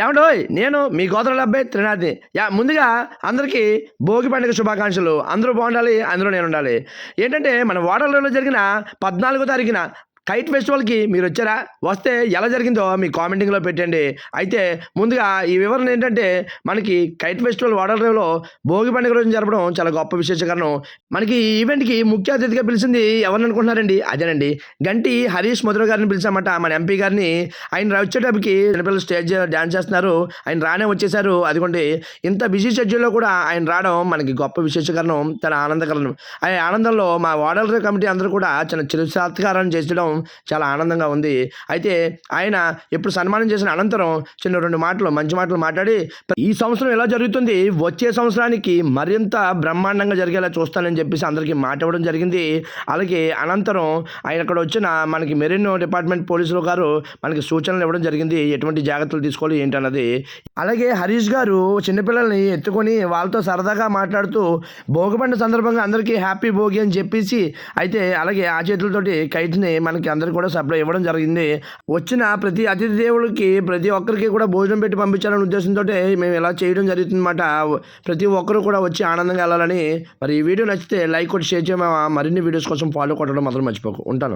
ఏమండోయ్ నేను మీ గోదావరి అబ్బాయి త్రినాథి. యా ముందుగా అందరికీ భోగి పండుగ శుభాకాంక్షలు. అందరూ బాగుండాలి అందరూ నేను ఉండాలి. ఏంటంటే మన వాటర్లో జరిగిన పద్నాలుగో తారీఖున కైట్ ఫెస్టివల్కి మీరు వచ్చారా? వస్తే ఎలా జరిగిందో మీ కామెంటింగ్లో పెట్టండి. అయితే ముందుగా ఈ వివరణ ఏంటంటే మనకి కైట్ ఫెస్టివల్ వాడలలో భోగి పండుగ రోజు జరపడం చాలా గొప్ప విశేషకరణం. మనకి ఈ ఈవెంట్కి ముఖ్య అతిథిగా పిలిచింది ఎవరిని అనుకుంటున్నారండి అదేనండి. గంటి హరీష్ మధుర గారిని పిలిచామట. మన ఎంపీ గారిని. ఆయన వచ్చేటప్పటికి చిన్నపిల్లలు స్టేజ్ డ్యాన్స్ చేస్తున్నారు. ఆయన రానే వచ్చేసారు. అదిగోండి. ఇంత బిజీ షెడ్యూల్లో కూడా ఆయన రావడం మనకి గొప్ప విశేషకరణం. చాలా ఆనందకరణం. ఆ ఆనందంలో మా వాడలరే కమిటీ అందరూ కూడా చిన్న చిరుసాత్కారం చేసడం చాలా ఆనందంగా ఉంది. అయితే ఆయన ఇప్పుడు సన్మానం చేసిన అనంతరం చిన్న రెండు మాటలు మంచి మాటలు మాట్లాడి ఈ సంవత్సరం ఎలా జరుగుతుంది? వచ్చే సంవత్సరానికి మరింత బ్రహ్మాండంగా జరిగేలా చూస్తానని చెప్పేసి అందరికీ మాట ఇవ్వడం జరిగింది. అలాగే అనంతరం ఆయన అక్కడ వచ్చిన మనకి మెరీన్ డిపార్ట్మెంట్ పోలీసులు గారు మనకి సూచనలు ఇవ్వడం జరిగింది. ఎటువంటి జాగ్రత్తలు తీసుకోవాలి ఏంటన్నది. అలాగే హరీష్ గారు చిన్నపిల్లల్ని ఎత్తుకొని వాళ్ళతో సరదాగా మాట్లాడుతూ భోగిపండు సందర్భంగా అందరికీ హ్యాపీ భోగి అని చెప్పేసి అయితే అలాగే ఆ చేతులతోటి కైట్ని మనకి అందరికి కూడా సప్లై ఇవ్వడం జరిగింది. వచ్చిన ప్రతి అతిథి దేవుడికి ప్రతి ఒక్కరికి కూడా భోజనం పెట్టి పంపించాలనే ఉద్దేశంతో మేము ఇలా చేయడం జరుగుతుందన్నమాట. ప్రతి ఒక్కరు కూడా వచ్చి ఆనందంగా వెళ్ళాలని. మరి ఈ వీడియో నచ్చితే లైక్ కొట్టి షేర్ చేయమా? మరిన్ని వీడియోస్ కోసం ఫాలో కొట్టడం మాత్రం మర్చిపోకు. ఉంటాను.